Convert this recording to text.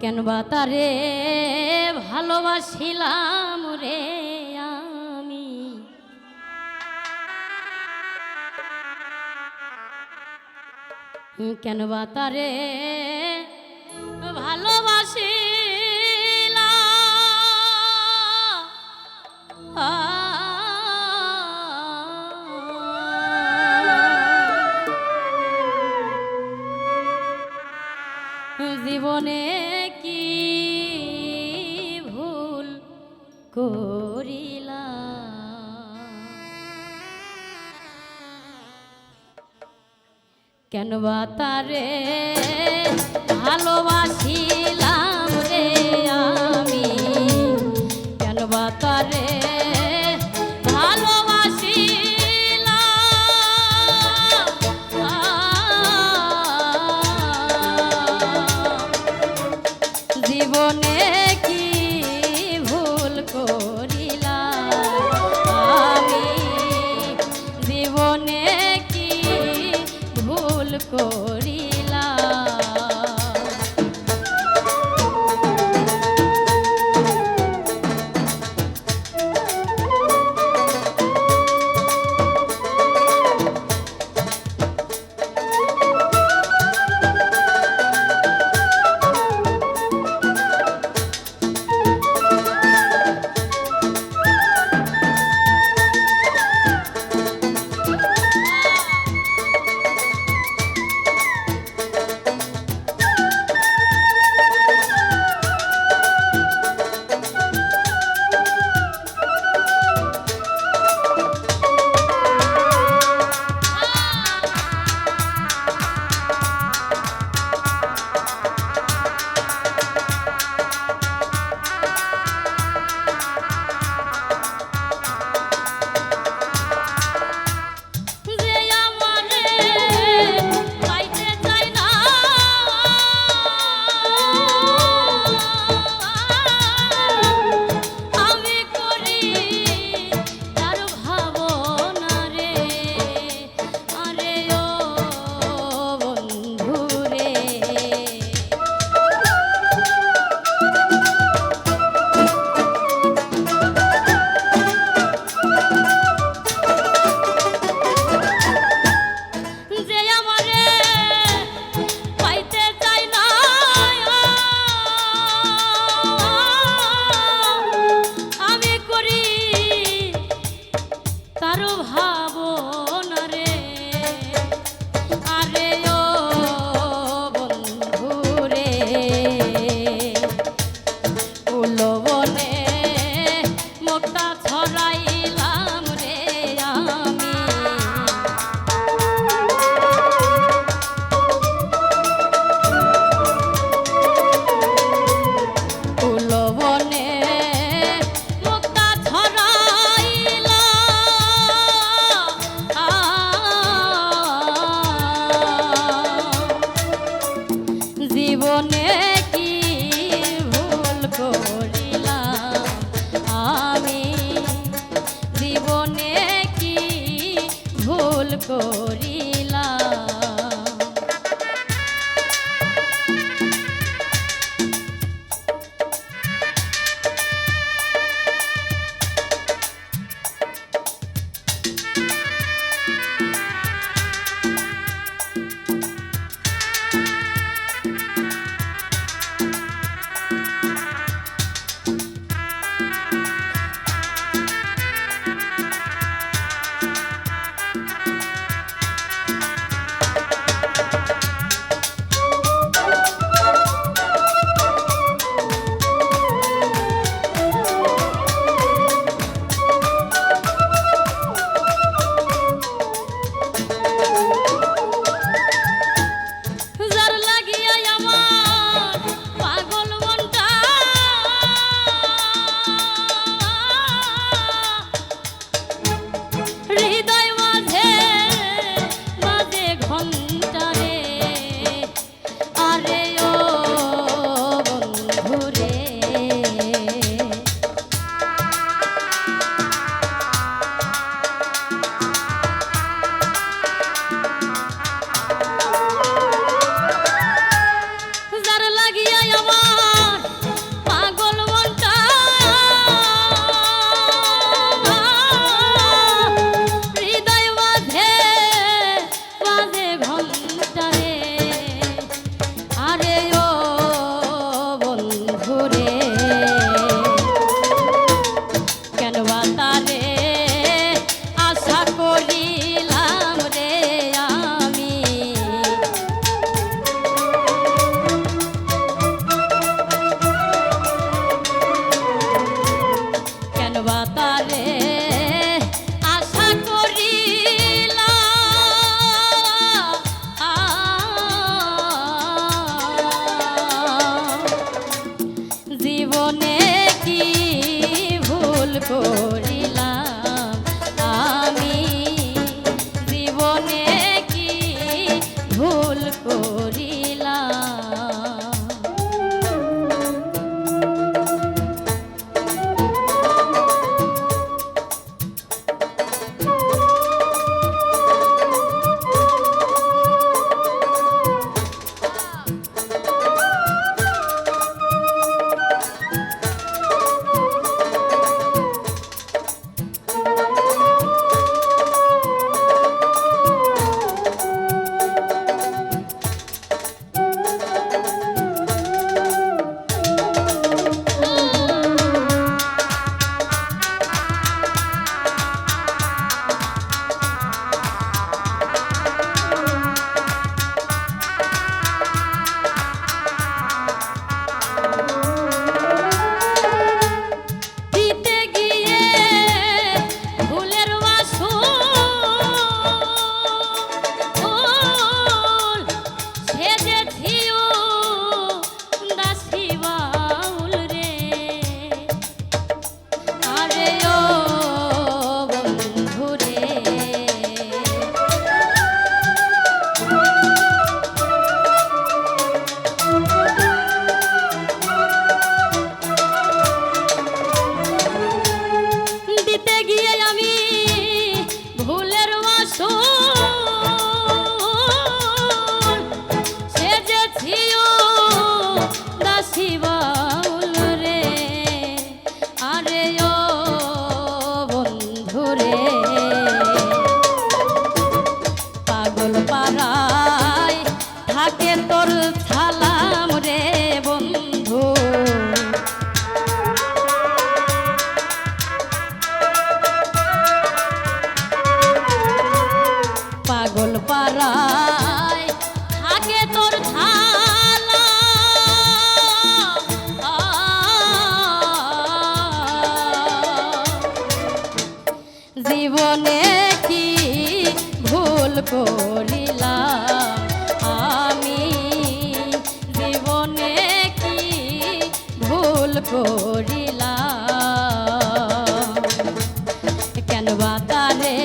কেন বা তারে ভালোবাসিলাম রে আমি? কেন বা তারে করিলা কেন বা তারে ভালোবাসি? জীবনে কি ভুল করি? তারও ভাবো Bye. জীবনে কি ভুল করিলাম? আমি জীবনে কি ভুল করিলাম? কেন বাতারে